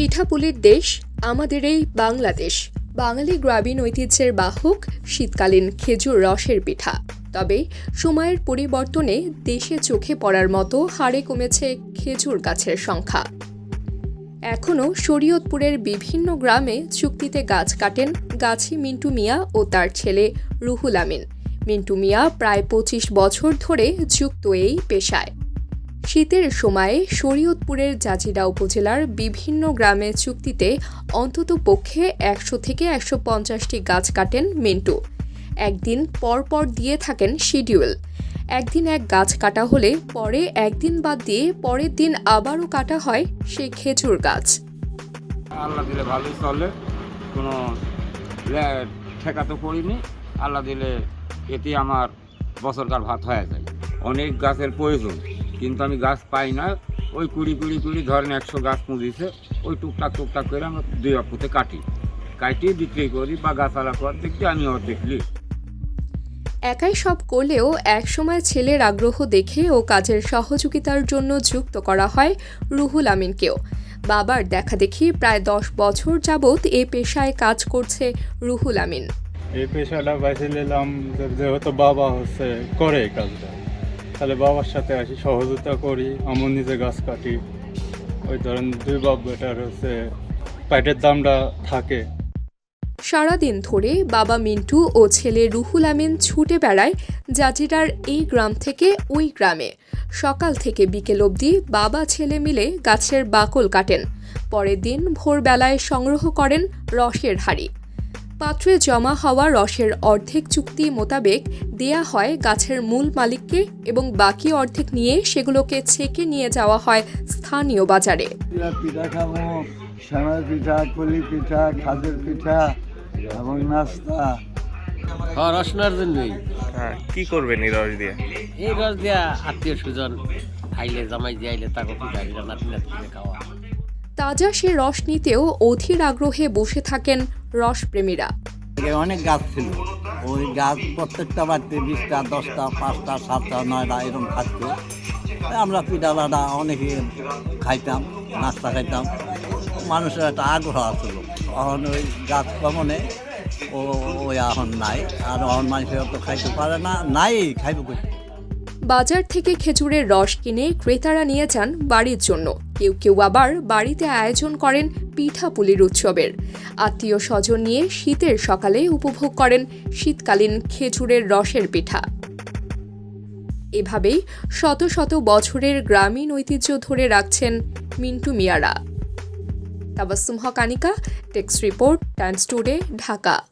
পিঠাপুলির দেশ, আমাদের এই বাংলাদেশ। বাঙালি গ্রামীণ ঐতিহ্যের বাহক, শীতকালীন খেজুর রসের পিঠা। তবে সময়ের পরিবর্তনে দেশে চোখে পড়ার মতো হারে কমেছে খেজুর গাছের সংখ্যা। এখনও শরীয়তপুরের বিভিন্ন গ্রামে চুক্তিতে গাছ কাটেন গাছি মিন্টু মিয়া ও তার ছেলে রুহুল আমিন। মিন্টু মিয়া প্রায় পঁচিশ বছর ধরে যুক্ত এই পেশায়। শীতের সময়ে শরীয়তপুরের জাজিরা উপজেলার বিভিন্ন গ্রামে চুক্তিতে অন্তত পক্ষে একশো থেকে একশো পঞ্চাশটি গাছ কাটেন মিন্টু। একদিন পর পর দিয়ে থাকেন শিডিউল। একদিন এক গাছ কাটা হলে পরে একদিন বাদ দিয়ে পরের দিন আবারও কাটা হয় সেই খেজুর গাছ। আল্লাহ দিলে ভালোই চলে, কোনো আল্লাহ দিলে এতে আমার বছরকার ভাত হয়ে যায়। অনেক গাছের প্রয়োজন। কিন্তু আমি গাছ পাই না। ওই কুড়ি কুড়ি কুড়ি ধরেন একশো গাছ পুঁজিছে ওই টুকটাক টুকটাক করে আমরা দুই অপুতে কাটি। কাটিয়ে বিক্রি করি বা গাছালা কর দেখি আমি অর্ধেক নিই একাই সব করলেও একসময় ছেলের আগ্রহ দেখে ও কাজের সহযোগিতার জন্য যুক্ত করা হয় রুহুল আমিনকেও। বাবার দেখাদেখি প্রায় দশ বছর যাবৎ এ পেশায় কাজ করছে রুহুল আমিন। এই পেশাটা বেছে নিলাম যেহেতু বাবা হচ্ছে করে কাজটা। তাহলে বাবার সাথে আসি, সহযোগিতা করি আমার নিজে গাছ কাটি। ওই ধরেন দুই বাপ বেটার হচ্ছে পাইটের দামটা থাকে। সারাদিন ধরে বাবা মিন্টু ও ছেলে রুহুল আমিন ছুটে বেড়ায় জাজিরার এই গ্রাম থেকে ওই গ্রামে। সকাল থেকে বিকেল অবধি বাবা ছেলে মিলে গাছের বাকল কাটেন। পরের দিন ভোরবেলায় সংগ্রহ করেন রসের হাড়ি। পাত্রে জমা হওয়া রসের অর্ধেক চুক্তি মোতাবেক দেয়া হয় গাছের মূল মালিককে এবং বাকি অর্ধেক নিয়ে সেগুলোকে ছেঁকে নিয়ে যাওয়া হয় স্থানীয় বাজারে। পিঠা পিঠা খাব সানার পিঠা কলি পিঠা খাজুর পিঠা এবং নাস্তা। হ্যাঁ রসনার জন্যই হ্যাঁ কি করবেন এই রস দিয়ে? এই রস দিয়া আত্মীয় স্বজন আইলে জামাই দিয়ে আইলে তাকে পিঠা পিঠা নাতি নাতি খাওয়া। তাজা সে রস নিতেও অধীর আগ্রহে বসে থাকেন রসপ্রেমীরা। অনেক গাছ ছিল। ওই গাছ প্রত্যেকটা বাড়িতে বিশটা, দশটা, পাঁচটা, সাতটা, নয়টা এরকম থাকতো। আমরা পিঠা লাডা অনেকে খাইতাম, নাস্তা খাইতাম। মানুষের একটা আগ্রহ আছিল এখন ওই গাছ কমনে ও ওই এখন নাই। আর এখন মানুষের তো খাইতে পারে না, নাই, খাইব কই? বাজার থেকে খেজুরের রস কিনে ক্রেতারা নিয়ে যান বাড়ির জন্য। কেউ কেউ আবার বাড়িতে আয়োজন করেন পিঠাপুলির উৎসবের। আত্মীয় স্বজন নিয়ে শীতের সকালে উপভোগ করেন শীতকালীন খেজুরের রসের পিঠা। এভাবেই শত শত বছরের গ্রামীণ ঐতিহ্য ধরে রাখছেন Mintu মিয়ারা। Tabassum Haque, Anika, text report, Times Today, Dhaka.